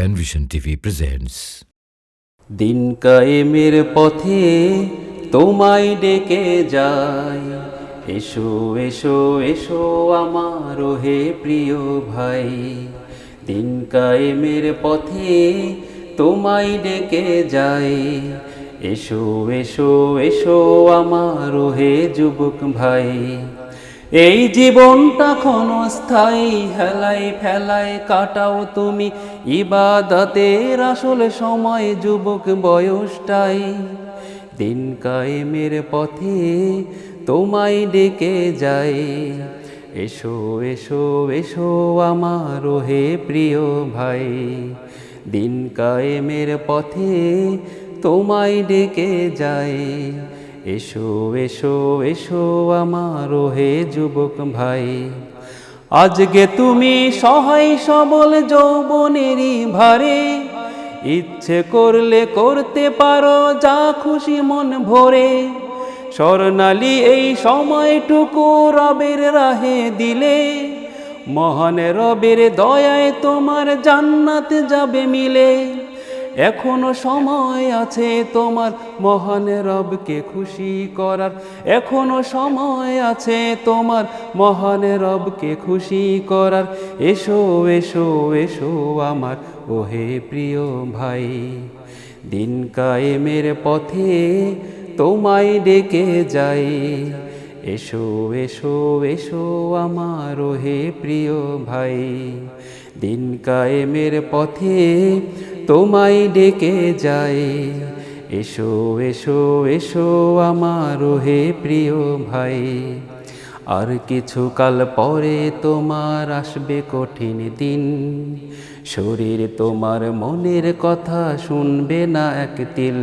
Penvision TV presents দিন কায়েমের পথে তোমায় ডেকে যাই এসো এসো এসো আমার হে প্রিয় ভাই। দিন কায়েমের পথে তোমায় ডেকে যাই এসো এসো এসো আমার হে যুবক ভাই। এই জীবনটা ক্ষণস্থায়ী হেলাই ফেলায় কাটাও তুমি। ইবাদতের আসলে সময় যুবক বয়সটাই। দিন কায়েমের পথে তোমায় ডেকে যাই এসো এসো এসো আমার হে প্রিয় ভাই। দিন কায়েমের পথে তোমায় ডেকে যাই এসো এসো এসো আমার হে যুবক ভাই। আজকে তুমি সহায় সবল যৌবনেরই ভারে। ইচ্ছে করলে করতে পারো যা খুশি মন ভরে। স্বর্ণালী এই সময়টুকু রবের রাহে দিলে। মহান রবের দয়ায় তোমার জান্নাত যাবে মিলে। এখনও সময় আছে তোমার মহান রবকে খুশি করার। এখনও সময় আছে তোমার মহান রবকে খুশি করার। এসো এসো এসো আমার, ওহে প্রিয় ভাই। দিন কায়েমের পথে তোমায় ডেকে যাই। এসো এসো এসো আমার হে প্রিয় ভাই। দিন কায়েমের পথে তোমায় ডেকে যাই। এসো এসো এসো আমার হে প্রিয় ভাই। আর কিছু কাল পরে তোমার আসবে কঠিন দিন। শরীর তোমার মনের কথা শুনবে না এক তিল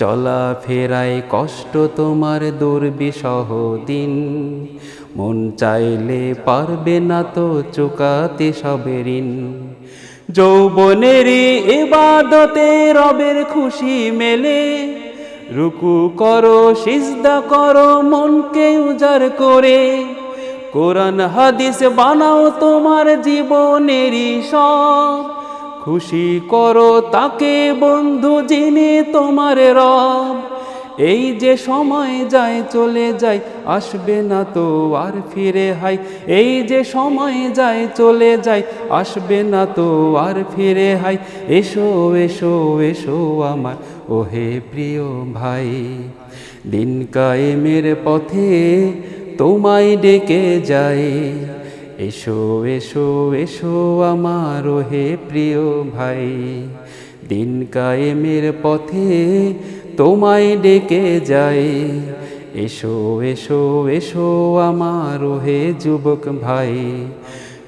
চলা ফেরায় কষ্ট তোমার দুর্বিসহ দিন। মন চাইলে পারবে না তো চুকাতে সবে ঋণ। যৌবনেরই এবাদতে রবের খুশি মেলে। রুকু করো, সিজদা করো, মনকে উজাড় করে। কোরআন, হাদিস বানাও তোমার জীবনেরই সব। খুশি করো তাকে বন্ধু যিনি তোমার রব। এই যে সময় যায়, চলে যায়, আসবে না তো আর ফিরে হাই। এই যে সময় যায়, চলে যায়, আসবে না তো আর ফিরে হাই। এসো এসো এসো আমার, ওহে প্রিয় ভাই। দিন কায়েমের পথে তোমায় ডেকে যাই। এসো এসো এসো আমার হে প্রিয় ভাই। দিন কায়েমের পথে তোমায় ডেকে যাই। এসো এসো এসো আমার হে যুবক ভাই।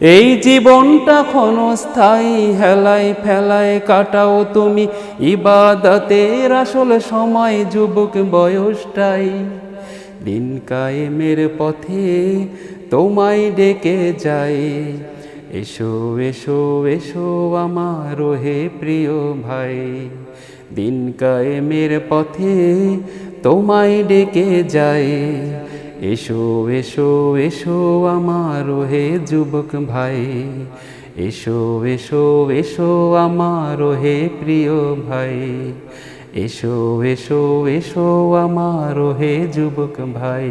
এই জীবনটা ক্ষণস্থায়ী, হেলায় ফেলায় কাটাও তুমি। ইবাদতের আসল সময় যুবক বয়সটাই। দিন কায়েমের পথে তোমায় ডেকে যাই। এসো এসো এসো আমার হে প্রিয় ভাই। দিন কায়েমের পথে তোমায় ডেকে যাই। এসো এসো এসো আমার হে যুবক ভাই। এসো এসো এসো আমার হে প্রিয় ভাই। এসো এসো এসো আমার হে যুবক ভাই।